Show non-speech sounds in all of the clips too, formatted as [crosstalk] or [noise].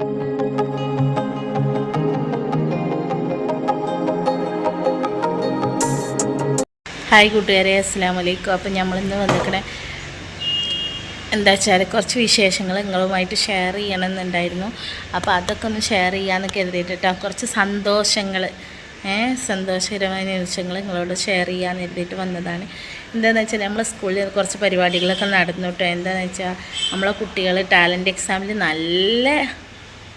Hi കൂട്ടുകാരെ അസ്സാം വലൈക്കും അപ്പം നമ്മളിന്ന് വന്നിക്കണേ എന്താ വെച്ചാൽ കുറച്ച് വിശേഷങ്ങൾ നിങ്ങളുമായിട്ട് ഷെയർ ചെയ്യണമെന്നുണ്ടായിരുന്നു. അപ്പോൾ അതൊക്കെ ഒന്ന് ഷെയർ ചെയ്യാമെന്ന് കരുതിയിട്ടാ കുറച്ച് സന്തോഷങ്ങൾ സന്തോഷകരമായ നിമിഷങ്ങൾ നിങ്ങളോട് ഷെയർ ചെയ്യാമെന്ന് കരുതിയിട്ട് വന്നതാണ്. എന്താണെന്ന് വെച്ചാൽ നമ്മളെ സ്കൂളിൽ കുറച്ച് പരിപാടികളൊക്കെ നടന്നു കേട്ടോ എന്താണെന്ന് വെച്ചാൽ നമ്മളെ കുട്ടികൾ ടാലന്റ് എക്സാമിൽ നല്ല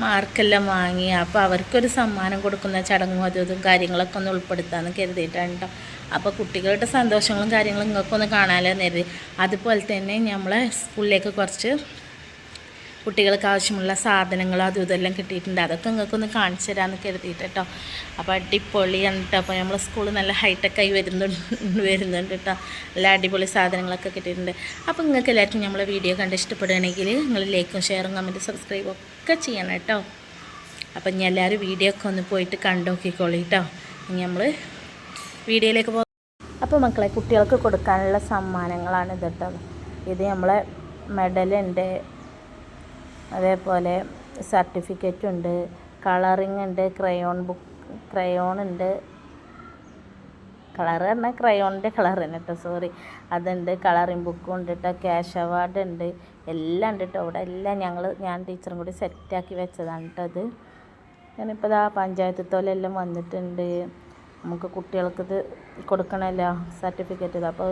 മാർക്കെല്ലാം വാങ്ങി. അപ്പോൾ അവർക്കൊരു സമ്മാനം കൊടുക്കുന്ന ചടങ്ങും അതും ഇതും കാര്യങ്ങളൊക്കെ ഒന്ന് ഉൾപ്പെടുത്താമെന്ന് കരുതിയിട്ടാണ് കേട്ടോ അപ്പോൾ കുട്ടികളുടെ സന്തോഷങ്ങളും കാര്യങ്ങളും നിങ്ങൾക്കൊന്ന് കാണാമല്ലോ നേരി അതുപോലെ തന്നെ നമ്മളെ സ്കൂളിലേക്ക് കുറച്ച് കുട്ടികൾക്ക് ആവശ്യമുള്ള സാധനങ്ങളും അതും ഇതെല്ലാം കിട്ടിയിട്ടുണ്ട്. അതൊക്കെ നിങ്ങൾക്കൊന്ന് കാണിച്ചു തരാമെന്ന് കരുതിയിട്ട് കേട്ടോ. അപ്പോൾ അടിപൊളിയാണ് കേട്ടോ അപ്പോൾ നമ്മളെ സ്കൂൾ നല്ല ഹൈടെക് ആയി വരുന്നുണ്ട് വരുന്നുണ്ട് കേട്ടോ. നല്ല അടിപൊളി സാധനങ്ങളൊക്കെ കിട്ടിയിട്ടുണ്ട്. അപ്പോൾ നിങ്ങൾക്ക് എല്ലാവർക്കും നമ്മളെ വീഡിയോ കണ്ട് ഇഷ്ടപ്പെടുകയാണെങ്കിൽ നിങ്ങൾ ലൈക്കും ഷെയറും കമന്റ് സബ്സ്ക്രൈബും ഒക്കെ ചെയ്യണം കേട്ടോ. അപ്പം ഇനി എല്ലാവരും വീഡിയോ ഒക്കെ ഒന്ന് പോയിട്ട് കണ്ടോക്കിക്കോളി കേട്ടോ. ഇനി നമ്മൾ വീഡിയോയിലേക്ക് പോ അപ്പോൾ മക്കളെ കുട്ടികൾക്ക് കൊടുക്കാനുള്ള സമ്മാനങ്ങളാണ് ഇത് കേട്ടോ. ഇത് നമ്മളെ മെഡലുണ്ട് അതേപോലെ സർട്ടിഫിക്കറ്റ് ഉണ്ട് കളറിങ് ഉണ്ട് ക്രയോൺ ബുക്ക് ക്രയോൺ ഉണ്ട്. കളർ പറഞ്ഞാൽ ക്രയോണിന്റെ കളർ തന്നെ കേട്ടോ സോറി അതുണ്ട് കളറിങ് ബുക്കും ഉണ്ട് കേട്ടോ ക്യാഷ് അവാർഡ് ഉണ്ട്. എല്ലാം ഉണ്ട് കേട്ടോ ഇവിടെ എല്ലാം ഞങ്ങൾ ഞാൻ ടീച്ചറും കൂടി സെറ്റാക്കി വെച്ചതാണ് കേട്ടോ അത്. ഞാനിപ്പോൾ ഇതാ പഞ്ചായത്ത് തോലെല്ലാം വന്നിട്ടുണ്ട്. നമുക്ക് കുട്ടികൾക്ക് ഇത് കൊടുക്കണമല്ലോ സർട്ടിഫിക്കറ്റ് ഇത്. അപ്പോൾ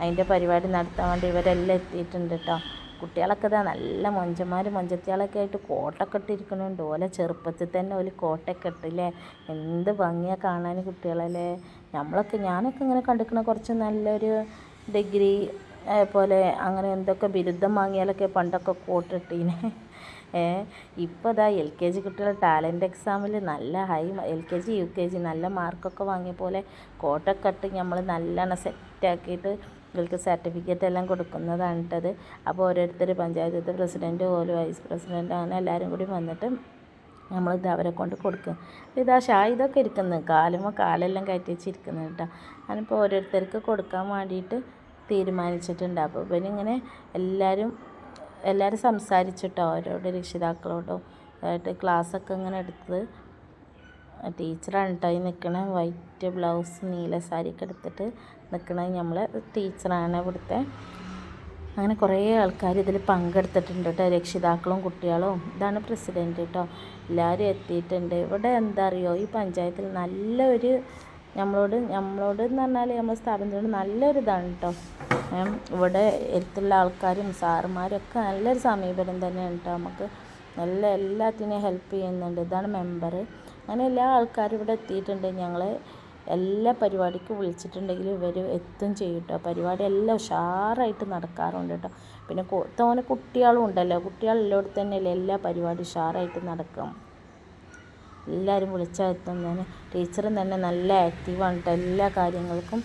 അതിന്റെ പരിപാടി നടത്താൻ വേണ്ടി ഇവരെല്ലാം എത്തിയിട്ടുണ്ട് കേട്ടോ കുട്ടികളൊക്കെ ഇതാ നല്ല മൊഞ്ചന്മാർ മൊഞ്ചത്തികളൊക്കെ ആയിട്ട് കോട്ടൊക്കെ ഇട്ടിരിക്കണുണ്ട്. ഓലെ ചെറുപ്പത്തിൽ തന്നെ ഒരു കോട്ടൊക്കെ ഇട്ടില്ലേ? എന്ത് ഭംഗിയാണ് കാണാൻ കുട്ടികളല്ലേ? നമ്മളൊക്കെ ഞാനൊക്കെ ഇങ്ങനെ കണ്ടിരിക്കണ കുറച്ച് നല്ലൊരു ഡിഗ്രി പോലെ അങ്ങനെ എന്തൊക്കെ ബിരുദം വാങ്ങിയാലൊക്കെ പണ്ടൊക്കെ കോട്ടിട്ടീനെ. [laughs] ഇപ്പോൾ ഇതാ എൽ കെ ജി കുട്ടികൾ ടാലന്റ് എക്സാമിൽ നല്ല high L K G U K G നല്ല മാർക്കൊക്കെ വാങ്ങിയ പോലെ കോട്ടൊക്കെ ഇട്ട് നമ്മൾ നല്ലോണം സെറ്റാക്കിയിട്ട് ഇവർക്ക് സർട്ടിഫിക്കറ്റ് എല്ലാം കൊടുക്കുന്നതാണ് കേട്ടത് അപ്പോൾ ഓരോരുത്തർ പഞ്ചായത്ത് പ്രസിഡന്റ് പോലും വൈസ് പ്രസിഡന്റ് അങ്ങനെ എല്ലാവരും കൂടി വന്നിട്ട് നമ്മളിത് അവരെ കൊണ്ട് കൊടുക്കും. ഇതാ ഷാ ഇതൊക്കെ ഇരിക്കുന്നത് കാലുമ്പോൾ കാലെല്ലാം കയറ്റി വെച്ചിരിക്കുന്നത് കേട്ടോ. ഞാനിപ്പോൾ ഓരോരുത്തർക്ക് കൊടുക്കാൻ വേണ്ടിയിട്ട് തീരുമാനിച്ചിട്ടുണ്ട്. അപ്പോൾ പിന്നെ ഇങ്ങനെ എല്ലാവരും എല്ലാവരും സംസാരിച്ചിട്ടോ അവരോട് രക്ഷിതാക്കളോടോ ആയിട്ട് ക്ലാസ്സൊക്കെ ഇങ്ങനെ എടുത്തത്. ടീച്ചറാണ് കേട്ടോ ഈ നിൽക്കണ. വൈറ്റ് ബ്ലൗസ് നീല സാരിയൊക്കെ എടുത്തിട്ട് നിൽക്കണത് നമ്മൾ ടീച്ചറാണ് ഇവിടുത്തെ. അങ്ങനെ കുറേ ആൾക്കാർ ഇതിൽ പങ്കെടുത്തിട്ടുണ്ട് കേട്ടോ. രക്ഷിതാക്കളും കുട്ടികളും. ഇതാണ് പ്രസിഡന്റ് കേട്ടോ. എല്ലാവരും എത്തിയിട്ടുണ്ട്. ഇവിടെ എന്താ അറിയോ? ഈ പഞ്ചായത്തിൽ നല്ലൊരു നമ്മളോട് നമ്മളോട് എന്ന് പറഞ്ഞാൽ നമ്മുടെ സ്ഥാപനത്തിനോട് നല്ലൊരു ഇതാണ് കേട്ടോ. ഇവിടെ എടുത്തുള്ള ആൾക്കാരും സാറുമാരും ഒക്കെ നല്ലൊരു സമീപനം തന്നെയാണ് കേട്ടോ നമുക്ക്. നല്ല എല്ലാത്തിനെയും ഹെൽപ്പ് ചെയ്യുന്നുണ്ട്. ഇതാണ് മെമ്പർ അങ്ങനെ എല്ലാ ആൾക്കാരും ഇവിടെ എത്തിയിട്ടുണ്ട്. ഞങ്ങൾ എല്ലാ പരിപാടിക്കും വിളിച്ചിട്ടുണ്ടെങ്കിൽ ഇവർ എത്തും ചെയ്യും കേട്ടോ. പരിപാടി എല്ലാം ഉഷാറായിട്ട് നടക്കാറുണ്ട് കേട്ടോ. പിന്നെ തോനെ കുട്ടികളും ഉണ്ടല്ലോ. കുട്ടികളെല്ലോടത്ത് തന്നെയല്ലേ എല്ലാ പരിപാടിയും ഉഷാറായിട്ട് നടക്കും. എല്ലാവരും വിളിച്ചാൽ എത്തുന്നതിന് ടീച്ചറും തന്നെ നല്ല ആക്റ്റീവാണ് കേട്ടോ എല്ലാ കാര്യങ്ങൾക്കും.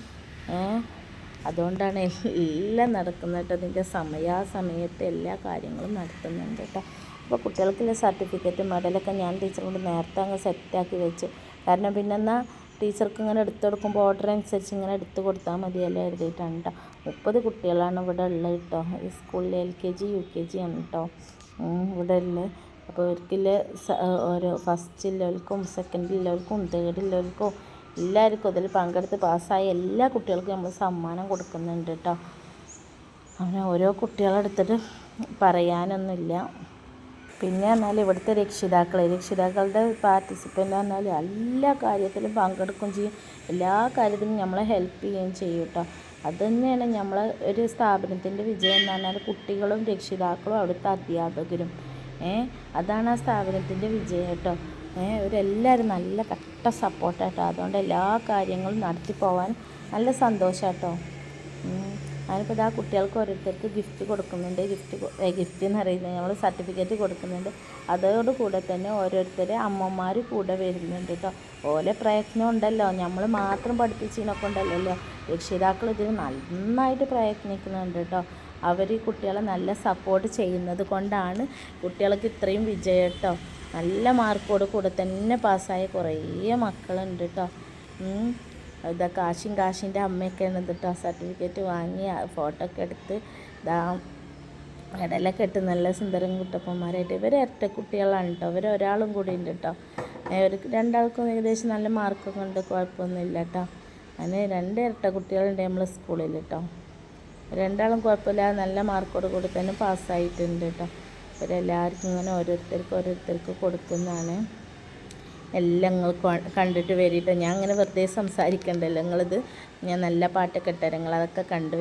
അതുകൊണ്ടാണ് എല്ലാം നടക്കുന്നത് കേട്ടോ. അതിന്റെ സമയാസമയത്ത് എല്ലാ കാര്യങ്ങളും നടത്തുന്നുണ്ട് കേട്ടോ. അപ്പോൾ കുട്ടികൾക്കുള്ള സർട്ടിഫിക്കറ്റ് മെഡലൊക്കെ ഞാൻ ടീച്ചറോട് നേരത്തെ അങ്ങ് സെറ്റാക്കി വെച്ചു. കാരണം പിന്നെ എന്നാൽ ടീച്ചർക്ക് ഇങ്ങനെ എടുത്തു കൊടുക്കുമ്പോൾ ഓർഡർ അനുസരിച്ച് ഇങ്ങനെ എടുത്തു കൊടുത്താൽ മതിയല്ലോ എഴുതിയിട്ടാണ് കേട്ടോ മുപ്പത് കുട്ടികളാണ് ഇവിടെ ഉള്ളത് കേട്ടോ ഈ സ്കൂളിൽ L K G U K G ആണ് കേട്ടോ ഇവിടെ ഉള്ളത് അപ്പോൾ ഒരിക്കൽ ഓരോ ഫസ്റ്റ് ഉള്ളവർക്കും സെക്കൻഡ് ഉള്ളവർക്കും തേർഡ് ഉള്ളവർക്കും എല്ലാവർക്കും അതിൽ പങ്കെടുത്ത് പാസ്സായ എല്ലാ കുട്ടികൾക്കും നമ്മൾ സമ്മാനം കൊടുക്കുന്നുണ്ട് കേട്ടോ അങ്ങനെ ഓരോ കുട്ടികളെടുത്തിട്ട് പറയാനൊന്നുമില്ല. പിന്നെ പറഞ്ഞാൽ ഇവിടുത്തെ രക്ഷിതാക്കൾ രക്ഷിതാക്കളുടെ പാർട്ടിസിപ്പന്റ് പറഞ്ഞാൽ എല്ലാ കാര്യത്തിലും പങ്കെടുക്കുകയും ചെയ്യും. എല്ലാ കാര്യത്തിലും നമ്മളെ ഹെൽപ്പ് ചെയ്യുകയും ചെയ്യും കേട്ടോ അത് തന്നെയാണ് നമ്മളെ ഒരു സ്ഥാപനത്തിന്റെ വിജയം എന്ന് പറഞ്ഞാൽ കുട്ടികളും രക്ഷിതാക്കളും അവിടുത്തെ അധ്യാപകരും. അതാണ് ആ സ്ഥാപനത്തിന്റെ വിജയം കേട്ടോ ഏ ഇവരെല്ലാവരും നല്ല കട്ട സപ്പോർട്ടാട്ടോ അതുകൊണ്ട് എല്ലാ കാര്യങ്ങളും നടത്തി പോകാൻ നല്ല സന്തോഷം കേട്ടോ ഞാനിപ്പോൾ ഇതാ കുട്ടികൾക്ക് ഓരോരുത്തർക്ക് ഗിഫ്റ്റ് കൊടുക്കുന്നുണ്ട്. ഗിഫ്റ്റ് ഗിഫ്റ്റ് എന്ന് പറയുന്നത് നമ്മൾ സർട്ടിഫിക്കറ്റ് കൊടുക്കുന്നുണ്ട്. അതോട് കൂടെ തന്നെ ഓരോരുത്തർ അമ്മമാർ കൂടെ വരുന്നുണ്ട് കേട്ടോ ഓലെ പ്രയത്നം ഉണ്ടല്ലോ. നമ്മൾ മാത്രം പഠിപ്പിച്ചതിനൊക്കെ ഉണ്ടല്ലോ രക്ഷിതാക്കൾ ഇതിന് നന്നായിട്ട് പ്രയത്നിക്കുന്നുണ്ട് കേട്ടോ അവർ കുട്ടികളെ നല്ല സപ്പോർട്ട് ചെയ്യുന്നത് കൊണ്ടാണ് കുട്ടികൾക്ക് ഇത്രയും വിജയം കേട്ടോ നല്ല മാർക്കോട് കൂടെ തന്നെ പാസ്സായ കുറേ മക്കളുണ്ട് കേട്ടോ ഇതാ കാശിൻ കാശിന്റെ അമ്മയൊക്കെയാണ് ആ സർട്ടിഫിക്കറ്റ് വാങ്ങി ഫോട്ടോ ഒക്കെ എടുത്ത് ഇതാ ഇടയിലൊക്കെ ഇട്ട് നല്ല സുന്ദരം കുട്ടപ്പന്മാരായിട്ട്. ഇവർ ഇരട്ട കുട്ടികളാണ് കേട്ടോ ഇവർ ഒരാളും കൂടി ഉണ്ട് കേട്ടോ ഒരു രണ്ടാൾക്കും ഏകദേശം നല്ല മാർക്കൊക്കെ ഉണ്ട്. കുഴപ്പമൊന്നുമില്ല കേട്ടോ അങ്ങനെ രണ്ട് ഇരട്ട കുട്ടികളുണ്ട് നമ്മൾ സ്കൂളിൽ കേട്ടോ രണ്ടാളും കുഴപ്പമില്ല നല്ല മാർക്കോട് കൂടി തന്നെ പാസ്സായിട്ടുണ്ട് കേട്ടോ ഇവരെല്ലാവർക്കും ഇങ്ങനെ ഓരോരുത്തർക്ക് ഓരോരുത്തർക്ക് കൊടുക്കുന്നതാണ്. എല്ലാം നിങ്ങൾ കണ്ടിട്ട് വരിട്ടോ. ഞാൻ അങ്ങനെ വെറുതെ സംസാരിക്കണ്ടല്ലോ. നിങ്ങളിത് ഞാൻ നല്ല പാട്ടൊക്കെ ഇട്ടുതരാം നിങ്ങൾ അതൊക്കെ കണ്ടു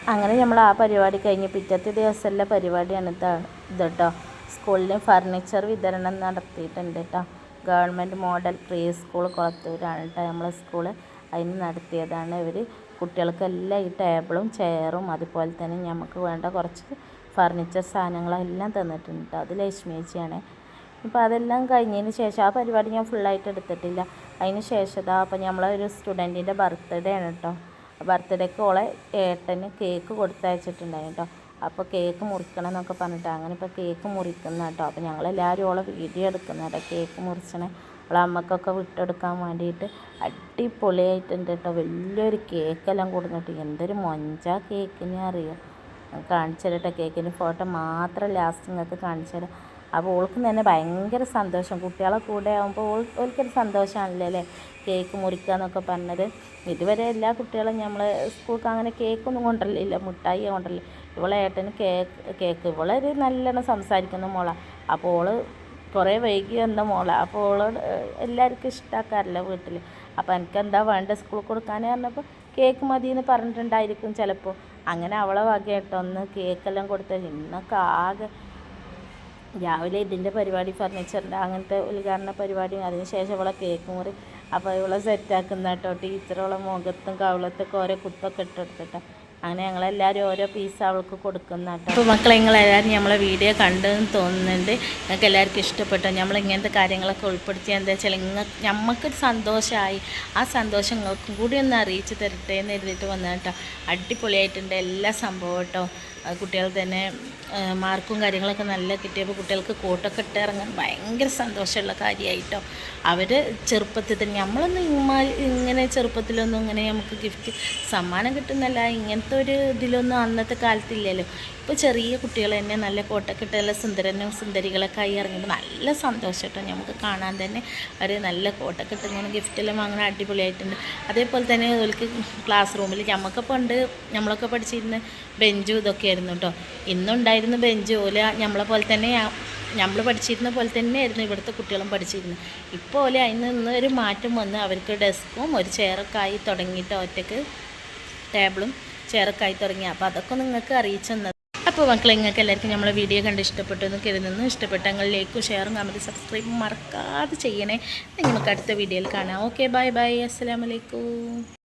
അങ്ങനെ നമ്മൾ ആ പരിപാടി കഴിഞ്ഞ് പിറ്റത്തെ ദിവസമുള്ള പരിപാടിയാണ് ഇത് ഇത് കേട്ടോ സ്കൂളിൽ ഫർണിച്ചർ വിതരണം നടത്തിയിട്ടുണ്ട് കേട്ടോ ഗവൺമെന്റ് മോഡൽ പ്രീ സ്കൂൾ കുളത്തൂരാണ് കേട്ടോ നമ്മളെ സ്കൂൾ അതിന് നടത്തിയതാണ് ഇവർ കുട്ടികൾക്കെല്ലാം ഈ ടേബിളും ചെയറും അതുപോലെ തന്നെ നമുക്ക് വേണ്ട കുറച്ച് ഫർണിച്ചർ സാധനങ്ങളെല്ലാം തന്നിട്ടുണ്ട് കേട്ടോ അത് ലക്ഷ്മി ചേച്ചിയാണ് ഇപ്പോൾ അതെല്ലാം കഴിഞ്ഞതിന് ശേഷം ആ പരിപാടി ഞാൻ ഫുള്ളായിട്ട് എടുത്തിട്ടില്ല. അതിന് ശേഷം അപ്പോൾ നമ്മളെ ഒരു സ്റ്റുഡന്റിന്റെ ബർത്ത്ഡേ ആണ് കേട്ടോ ബർത്ത്ഡേക്ക് ഓളെ ഏട്ടന് കേക്ക് കൊടുത്തയച്ചിട്ടുണ്ടായിരുന്നു കേട്ടോ. അപ്പോൾ കേക്ക് മുറിക്കണം എന്നൊക്കെ പറഞ്ഞിട്ട് അങ്ങനെ ഇപ്പോൾ കേക്ക് മുറിക്കുന്ന കേട്ടോ. അപ്പോൾ ഞങ്ങളെല്ലാവരും ഓളെ വീഡിയോ എടുക്കുന്ന കേട്ടോ. കേക്ക് മുറിച്ചണേ. അവളെ അമ്മക്കൊക്കെ വിട്ടെടുക്കാൻ വേണ്ടിയിട്ട് അടിപൊളിയായിട്ടുണ്ട് കേട്ടോ. വലിയൊരു കേക്കെല്ലാം കൊടുത്തിട്ട് എന്തൊരു മൊഞ്ച കേക്കിനെ അറിയാം? കാണിച്ചു തരട്ടെ കേക്കിന്റെ ഫോട്ടോ മാത്രം ലാസ്റ്റ് നിങ്ങൾക്ക് കാണിച്ചു തരാം അപ്പോൾ ഓൾക്കും തന്നെ ഭയങ്കര സന്തോഷം. കുട്ടികളെ കൂടെ ആകുമ്പോൾ ഓൾ ഓൾക്കൊരു സന്തോഷമാണല്ലോ അല്ലേ? കേക്ക് മുറിക്കുക എന്നൊക്കെ പറഞ്ഞത്. ഇതുവരെ എല്ലാ കുട്ടികളും നമ്മൾ സ്കൂൾക്ക് അങ്ങനെ കേക്കൊന്നും കൊണ്ടല്ലില്ല മിഠായി കൊണ്ടല്ല ഇവളെ ഏട്ടന് കേക്ക് കേക്ക്. ഇവളൊരു നല്ലോണം സംസാരിക്കുന്ന മോളാണ് അപ്പോൾ ഓൾ കുറേ വൈകി വന്ന മോളാണ് അപ്പോൾ ഓളോട് എല്ലാവർക്കും ഇഷ്ടമാക്കാറില്ല വീട്ടിൽ അപ്പോൾ എനിക്ക് എന്താ വേണ്ട സ്കൂളിൽ കൊടുക്കാൻ പറഞ്ഞപ്പോൾ കേക്ക് മതി എന്ന് പറഞ്ഞിട്ടുണ്ടായിരിക്കും ചിലപ്പോൾ. അങ്ങനെ അവളെ വകയായിട്ടൊന്ന് കേക്കെല്ലാം കൊടുത്താൽ ഇന്നൊക്കെ ആകെ രാവിലെ ഇതിന്റെ പരിപാടി ഫർണിച്ചറിന്റെ അങ്ങനത്തെ ഉദ്ഘാടന പരിപാടി അതിനുശേഷം ഇവളെ കേക്ക് മുറി. അപ്പോൾ ഇവളെ സെറ്റാക്കുന്ന കേട്ടോ ടീച്ചറോളെ മുഖത്തും കവളത്തൊക്കെ ഓരോ കുത്തൊക്കെ ഇട്ടെടുത്തിട്ട്. അങ്ങനെ ഞങ്ങളെല്ലാവരും ഓരോ പീസ് അവൾക്ക് കൊടുക്കുന്ന കേട്ടോ. അപ്പോൾ മക്കളെ നിങ്ങളെല്ലാവരും നമ്മളെ വീഡിയോ കണ്ടെന്ന് തോന്നുന്നുണ്ട്. നിങ്ങൾക്ക് എല്ലാവർക്കും ഇഷ്ടപ്പെട്ടു. നമ്മൾ ഇങ്ങനത്തെ കാര്യങ്ങളൊക്കെ ഉൾപ്പെടുത്തി എന്താ വെച്ചാൽ നിങ്ങൾ നമുക്കൊരു സന്തോഷമായി. ആ സന്തോഷം നിങ്ങൾക്കും കൂടി ഒന്ന് അറിയിച്ചു തരട്ടെ എന്ന് എഴുതിയിട്ട് വന്നതാണ് കേട്ടോ. അടിപൊളിയായിട്ടുണ്ട് എല്ലാ സംഭവം കേട്ടോ. കുട്ടികൾ തന്നെ മാർക്കും കാര്യങ്ങളൊക്കെ നല്ല കിട്ടിയപ്പോൾ കുട്ടികൾക്ക് കോട്ടൊക്കെ ഇട്ട് ഇറങ്ങാൻ ഭയങ്കര സന്തോഷമുള്ള കാര്യമായിട്ടോ അവർ ചെറുപ്പത്തിൽ തന്നെ നമ്മളൊന്നും ഇമാ ഇങ്ങനെ ചെറുപ്പത്തിലൊന്നും ഇങ്ങനെ നമുക്ക് ഗിഫ്റ്റ് സമ്മാനം കിട്ടുന്നല്ല ഇങ്ങനത്തെ ഒരു ഇതിലൊന്നും അന്നത്തെ കാലത്തില്ലല്ലോ ഇപ്പോൾ ചെറിയ കുട്ടികൾ തന്നെ നല്ല കോട്ടൊക്കെ ഇട്ട് നല്ല സുന്ദരനും സുന്ദരികളൊക്കെ ആയി ഇറങ്ങുമ്പോൾ നല്ല സന്തോഷം കേട്ടോ നമുക്ക് കാണാൻ തന്നെ. അവർ നല്ല കോട്ടൊക്കെ ഇട്ട് ഇങ്ങനെ ഗിഫ്റ്റെല്ലാം വാങ്ങണ അടിപൊളിയായിട്ടുണ്ട്. അതേപോലെ തന്നെ അവർക്ക് ക്ലാസ് റൂമിൽ ഞമ്മക്ക് പണ്ട് നമ്മളൊക്കെ പഠിച്ചിരുന്ന ബെഞ്ചും ഇതൊക്കെ ആയിരുന്നു കേട്ടോ ഇന്നുണ്ടായിരുന്ന ബെഞ്ച് ഓല നമ്മളെ പോലെ തന്നെ നമ്മൾ പഠിച്ചിരുന്ന പോലെ തന്നെയായിരുന്നു ഇവിടുത്തെ കുട്ടികളും പഠിച്ചിരുന്നത്. ഇപ്പോൾ ഓല അതിൽ നിന്ന് ഒരു മാറ്റം വന്ന് അവർക്ക് ഡെസ്കും ഒരു ചെയറൊക്കെ ആയി തുടങ്ങിയിട്ട് ഒറ്റയ്ക്ക് ടേബിളും ചെയറൊക്കെ ആയി തുടങ്ങി. അപ്പോൾ അതൊക്കെ നിങ്ങൾക്ക് അറിയിച്ചു തന്നത്. അപ്പോൾ മക്കളെ നിങ്ങൾക്ക് എല്ലാവർക്കും നമ്മളെ വീഡിയോ കണ്ട് ഇഷ്ടപ്പെട്ടു എന്ന് കരുതുന്നു. ഇഷ്ടപ്പെട്ടെങ്കിൽ ലൈക്കും ഷെയറും കമന്റ് സബ്സ്ക്രൈബും മറക്കാതെ ചെയ്യണേ. നിങ്ങൾക്ക് അടുത്ത വീഡിയോയിൽ കാണാം. ഓക്കെ ബൈ ബൈ അസ്സലാമലൈക്കും